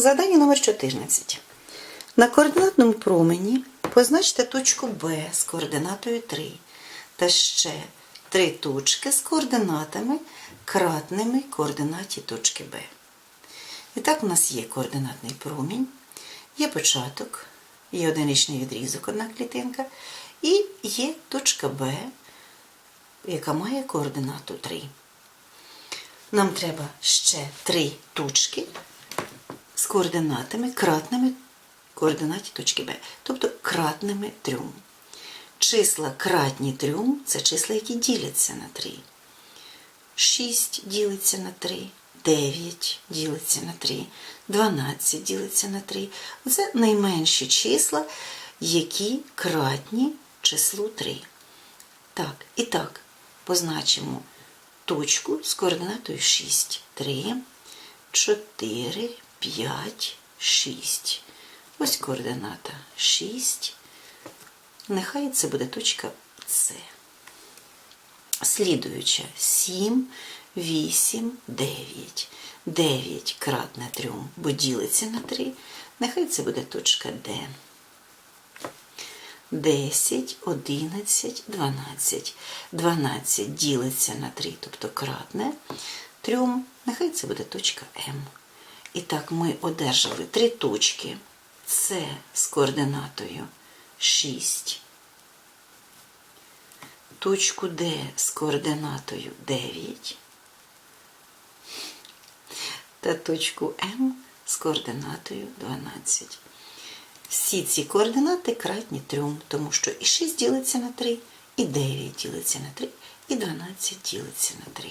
Задання номер 14. На координатному промені позначте точку Б з координатою 3 та ще три точки з координатами, кратними координаті точки Б. І так, у нас є координатний промінь, є початок, є одиничний відрізок, одна клітинка, і є точка Б, яка має координату 3. Нам треба ще три точки координатами, кратними координаті точки Б, тобто кратними трьом. Числа кратні трьом це числа, які діляться на 3. 6 ділиться на 3, 9 ділиться на 3, 12 ділиться на 3. Оце найменші числа, які кратні числу 3. Так, і так, позначимо точку з координатою 6. 3, 4, 5, 6. Ось координата 6. Нехай це буде точка С. Слідуюча 7, 8, 9. 9 кратне 3, бо ділиться на 3. Нехай це буде точка Д. 10, 11, 12. 12 ділиться на 3, тобто кратне 3. Нехай це буде точка М. І так ми одержали три точки. С з координатою 6, точку Д з координатою 9 та точку М з координатою 12. Всі ці координати кратні 3, тому що і 6 ділиться на 3, і 9 ділиться на 3, і 12 ділиться на 3.